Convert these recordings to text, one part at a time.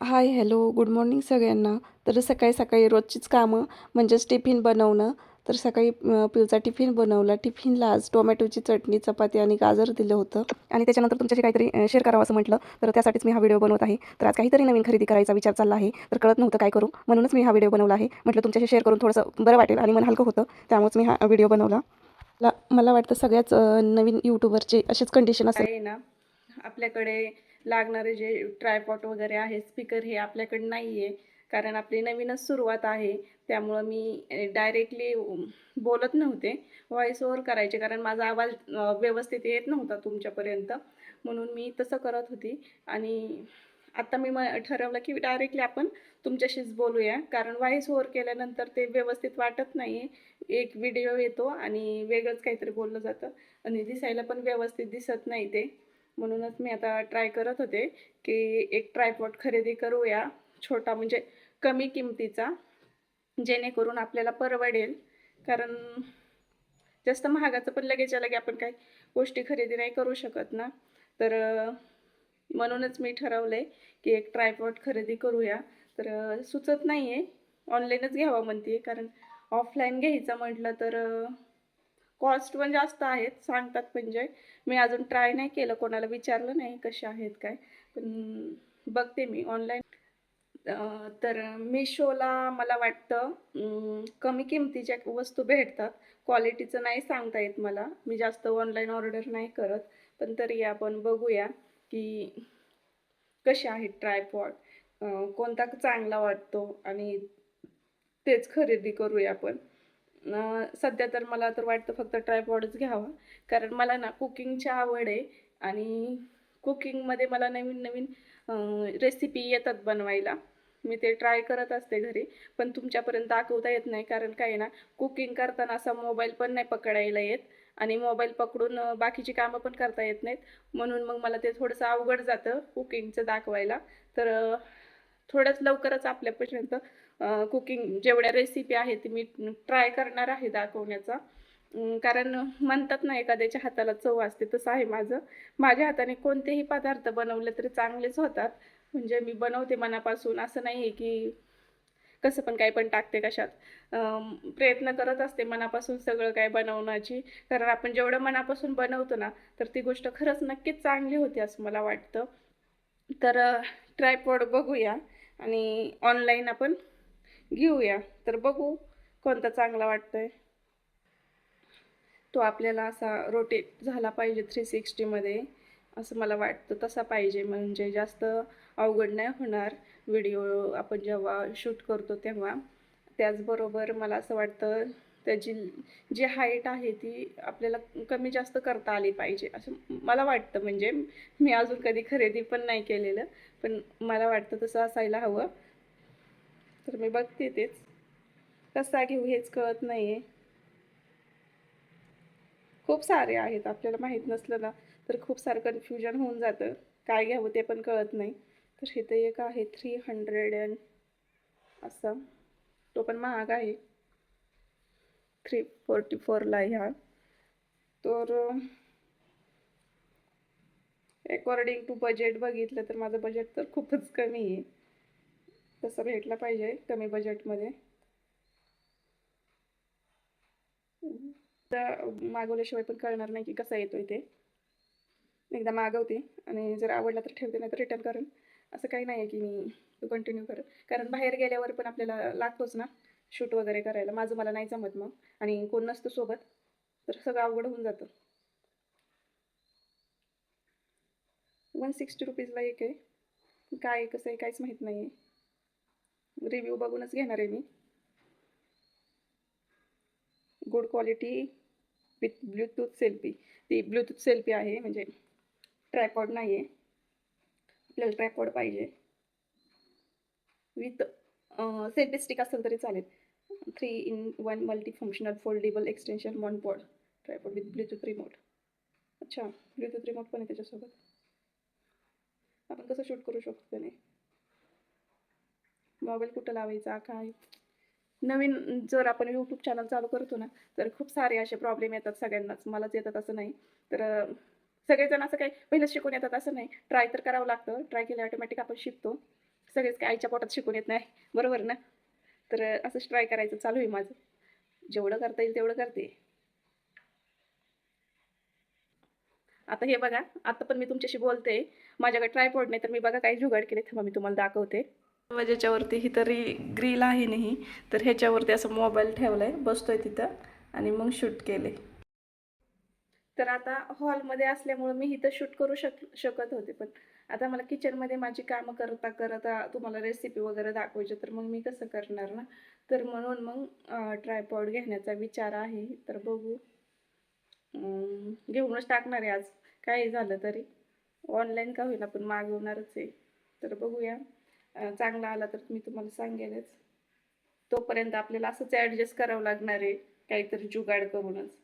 Hi hello good morning सगळ्यांना. तर सकाळी सकाळी रोजचीच कामं म्हणजेच टिफिन बनवणं. तर सकाळी पिवचा पिऊचा टिफिन बनवला. टिफिनला आज टोमॅटोची चटणी चपाती आणि गाजर दिलं होतं. आणि त्याच्यानंतर तुमच्याशी काहीतरी शेअर करावं असं म्हटलं. तर त्यासाठीच मी हा व्हिडिओ बनवत आहे. तर आज काहीतरी नवीन खरेदी करायचा विचार चालला आहे. तर कळत नव्हतं काय करू. म्हणूनच मी हा व्हिडिओ बनवला आहे. म्हटलं तुमच्याशी शेअर करून थोडंसं बरं वाटेल आणि मन हलकं होतं. त्यामुळेच मी हा व्हिडिओ बनवला. ला मला वाटतं सगळ्याच नवीन यूट्यूबरचे असेच कंडिशन असेल. आहे ना. आपल्याकडे लागणारे जे ट्रायपॉट वगैरे आहे स्पीकर हे आपल्याकडे नाही आहे कारण आपली नवीनच सुरुवात आहे. त्यामुळं मी डायरेक्टली बोलत नव्हते. व्हॉइस ओव्हर करायचे. कारण माझा आवाज व्यवस्थित येत नव्हता तुमच्यापर्यंत. म्हणून मी तसं करत होती. आणि आत्ता मी म ठरवलं की डायरेक्टली आपण तुमच्याशीच बोलूया. कारण व्हॉइस ओव्हर केल्यानंतर ते व्यवस्थित वाटत नाही एक व्हिडिओ येतो आणि वेगळंच काहीतरी बोललं जातं. आणि दिसायला पण व्यवस्थित दिसत नाही ते. म्हणूनच मी आता ट्राय करत होते की एक ट्रायपॉट खरेदी करूया छोटा म्हणजे कमी किमतीचा जेणेकरून आपल्याला परवडेल. कारण जास्त महागाचं पण लगेचच्या लगे आपण काही गोष्टी खरेदी नाही करू शकत ना. तर म्हणूनच मी ठरवलंय की एक ट्रायपॉट खरेदी करूया. तर सुचत नाही आहे ऑनलाईनच घ्यावा म्हणते कारण ऑफलाईन घ्यायचं म्हटलं तर कॉस्ट पण जास्त आहेत सांगतात म्हणजे मी अजून ट्राय नाही केलं कोणाला विचारलं नाही कसे आहेत काय. पण बघते मी ऑनलाईन तर मिशोला मला वाटतं कमी किमतीच्या वस्तू भेटतात. क्वालिटीचं नाही सांगता येत मला. मी जास्त ऑनलाईन ऑर्डर नाही करत. पण तरी आपण बघूया की कसे आहेत ट्रायपॉड कोणता चांगला वाटतो आणि तेच खरेदी करूया आपण. सध्या तर मला तर वाटतं फक्त ट्रायपॉडच घ्यावा. कारण मला ना कुकिंगची आवड आहे आणि कुकिंगमध्ये मला नवीन नवीन रेसिपी येतात बनवायला. मी ते ट्राय करत असते घरी पण तुमच्यापर्यंत दाखवता येत नाही. कारण काय ना कुकिंग करताना असा मोबाईल पण नाही पकडायला येत आणि मोबाईल पकडून बाकीची कामं पण करता येत नाहीत. म्हणून मग मला ते थोडंसं अवघड जातं कुकिंगचं दाखवायला. तर थोड्याच लवकरच आपल्यापर्यंत कुकिंग जेवढ्या रेसिपी आहेत मी ट्राय करणार आहे दाखवण्याचा. कारण म्हणतात ना एखाद्याच्या हाताला चव असते तसं आहे माझं. माझ्या हाताने कोणतेही पदार्थ बनवले तरी चांगलेच होतात. म्हणजे मी बनवते मनापासून. असं नाही आहे की कसं पण काही पण टाकते कशात. प्रयत्न करत असते मनापासून सगळं काय बनवण्याची. कारण आपण जेवढं मनापासून बनवतो ना तर ती गोष्ट खरंच नक्कीच चांगली होती असं मला वाटतं. तर ट्रायपॉड बघूया. आणि ऑनलाईन आपण घेऊया. तर बघू कोणता चांगला वाटतोय. तो आपल्याला असा रोटेट झाला पाहिजे थ्री सिक्स्टीमध्ये असं मला वाटतं तसा पाहिजे. म्हणजे जास्त अवघड नाही होणार व्हिडिओ आपण जेव्हा शूट करतो तेव्हा. त्याचबरोबर मला असं वाटतं त्याची जी हाईट आहे ती आपल्याला कमी जास्त करता आली पाहिजे. असं मला वाटतं. म्हणजे मी अजून कधी खरेदी पण नाही केलेलं. पण मला वाटतं तसं असायला हवं. तर मी बघते तेच. कसा घेऊ हेच कळत नाही आहे खूप सारे आहेत. आपल्याला माहीत नसलं ना तर खूप सारं कन्फ्युजन होऊन जातं. काय घ्यावं ते पण कळत नाही. तर इथं एक आहे थ्री हंड्रेड अँड असा. तो पण महाग आहे. थ्री फोर्टी फोरला ह्या. तर अकॉर्डिंग टू बजेट बघितलं तर माझं बजेट तर खूपच कमी आहे. तसं भेटला पाहिजे कमी बजेटमध्ये तर मागवल्याशिवाय पण कळणार नाही की कसा येतो ते. एकदा मागवते आणि जर आवडला तर ठेवते नाही तर रिटर्न करेन. असं काही नाही आहे की मी तो कंटिन्यू करेन. कारण बाहेर गेल्यावर पण आपल्याला लागतोच ना. शूट वगैरे करायला. माझं मला नाही जमत मग. आणि कोण नसतं सोबत तर सगळं अवघड होऊन जातं. वन सिक्स्टी रुपीजला एक आहे. काय कसं आहे काहीच माहीत नाही आहे रिव्ह्यू बघूनच घेणार आहे मी. Good quality with Bluetooth selfie ती ब्लूटूथ सेल्फी आहे म्हणजे ट्रायपॉड नाही आहे आपल्याला ट्रॅकॉर्ड पाहिजे. विथ सेल्फी स्टिक असेल तरी चालेल. Three in one multi functional foldable extension one pod tripod with Bluetooth remote अच्छा ब्लूटूथ रिमोट पण आहे त्याच्यासोबत. आपण कसं शूट करू शकतो त्याने? मोबाईल कुठं लावायचा काय? नवीन जर आपण यूट्यूब चॅनल चालू करतो ना तर खूप सारे असे प्रॉब्लेम येतात सगळ्यांनाच. मलाच येतात असं नाही. तर सगळेजण असं काही पहिलं शिकून येतात असं नाही. ट्राय तर करावं लागतं. ट्राय केलं ऑटोमॅटिक आपण शिकतो. सगळेच काय आईच्या पोटात शिकून येत नाही. बरोबर ना? तर असंच ट्राय करायचं चालू आहे माझं. जेवढं करता येईल तेवढं करते. आता हे बघा आता पण मी तुमच्याशी बोलते. माझ्याकडे ट्रायपॉड नाही तर मी बघा काही जुगाड केले. थांबा मी तुम्हाला दाखवते. ज्याच्यावरती ही तरी ग्रील आहे नाही तर ह्याच्यावरती असं मोबाईल ठेवलाय. बसतोय तिथं आणि मग शूट केले तर आता हॉलमध्ये असल्यामुळं मी इथं शूट करू शक शकत होते. पण आता मला किचनमध्ये माझी कामं करता करता तुम्हाला रेसिपी वगैरे दाखवायची तर मग मी कसं करणार ना? तर म्हणून मग ट्रायपॉड घेण्याचा विचार आहे. तर बघू. घेऊनच टाकणार आहे आज. काही झालं तरी. ऑनलाईन का होईल आपण मागवणारच आहे. तर बघूया. चांगला आला तर मी तुम्हाला सांगेनच. तोपर्यंत आपल्याला असंच ॲडजस्ट करावं लागणार आहे. काहीतरी जुगाड करूनच.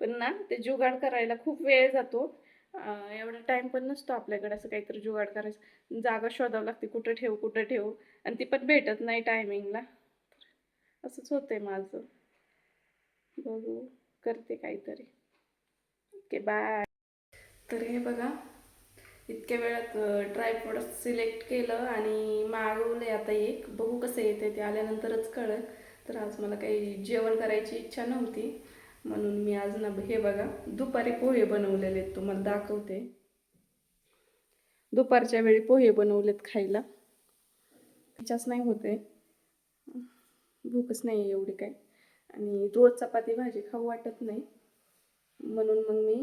पण ना ते जुगाड करायला खूप वेळ जातो. एवढा टाईम पण नसतो आपल्याकडे असं काहीतरी जुगाड करायचं. जागा शोधावं लागते कुठं ठेवू कुठं ठेवू. आणि ती पण भेटत नाही टायमिंगला असंच होतंय माझं. बघू करते काहीतरी. ओके बाय तर हे बघा इतक्या वेळात ट्रायपॉड सिलेक्ट केलं आणि मागवलं आता एक. बघू कसं येते ते आल्यानंतरच कळलं. तर आज मला काही जेवण करायची इच्छा नव्हती. म्हणून मी आज ना हे बघा दुपारी पोहे बनवलेले आहेत तुम्हाला दाखवते. दुपारच्या वेळी पोहे बनवलेत खायला. त्याच्याच नाही होते. भूकच नाही आहे एवढी काय. आणि रोज चपाती भाजी खाऊ वाटत नाही. म्हणून मग मी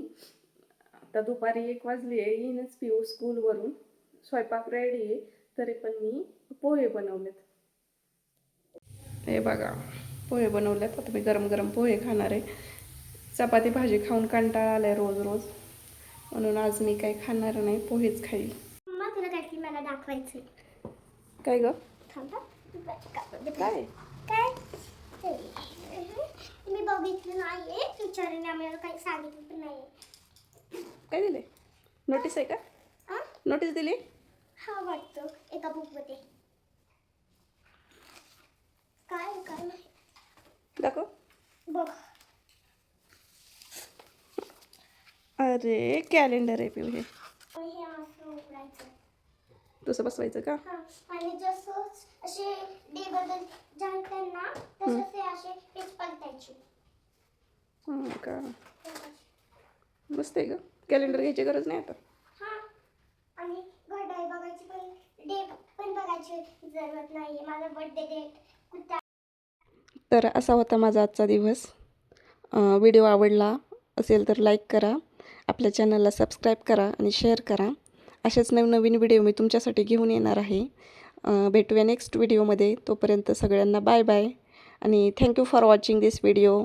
आता दुपारी एक वाजली आहे येईनच पिऊ स्कूलवरून. स्वयंपाक रेडी आहे तरी पण मी पोहे बनवलेत. हे बघा पोहे बनवलेत. आता मी गरम गरम पोहे खाणार आहे. चपाती भाजी खाऊन कंटाळा आलाय रोज रोज. म्हणून आज मी काही खाणार नाही पोहेच खाईल. तुला काहीतरी मला दाखवायचं काय ग? काय? काय? मी बघितलं नाहीये. टीचरने आम्हाला काही सांगितलं पण नाहीये. काय दिले नोटीस आहे का? नोटीस दिली? हा वाटतं. एका बुकमध्ये काय काय नाही दाखव. बघ. अरे कॅलेंडर आहे पिऊ हे तसं बसवायचं का? आणि जसं असे डे बदल जातात ना तसं ते असे पेज पलटायचे हां का? मस्त आहे ग. कॅलेंडर घ्यायची गरज नाही आता. हा आणि घड्याळ बघायची पण डे पण बघायची जरूरत नाहीये. माझा बर्थडे डेट कुठे तर असा होता माझा आजचा दिवस. व्हिडिओ आवडला असेल तर लाईक करा. आपल्या चॅनलला सबस्क्राईब करा आणि शेअर करा. असेच नवनवीन व्हिडिओ मी तुमच्यासाठी घेऊन येणार आहे. भेटूया नेक्स्ट व्हिडिओमध्ये. तोपर्यंत सगळ्यांना बाय बाय. आणि thank you for watching this video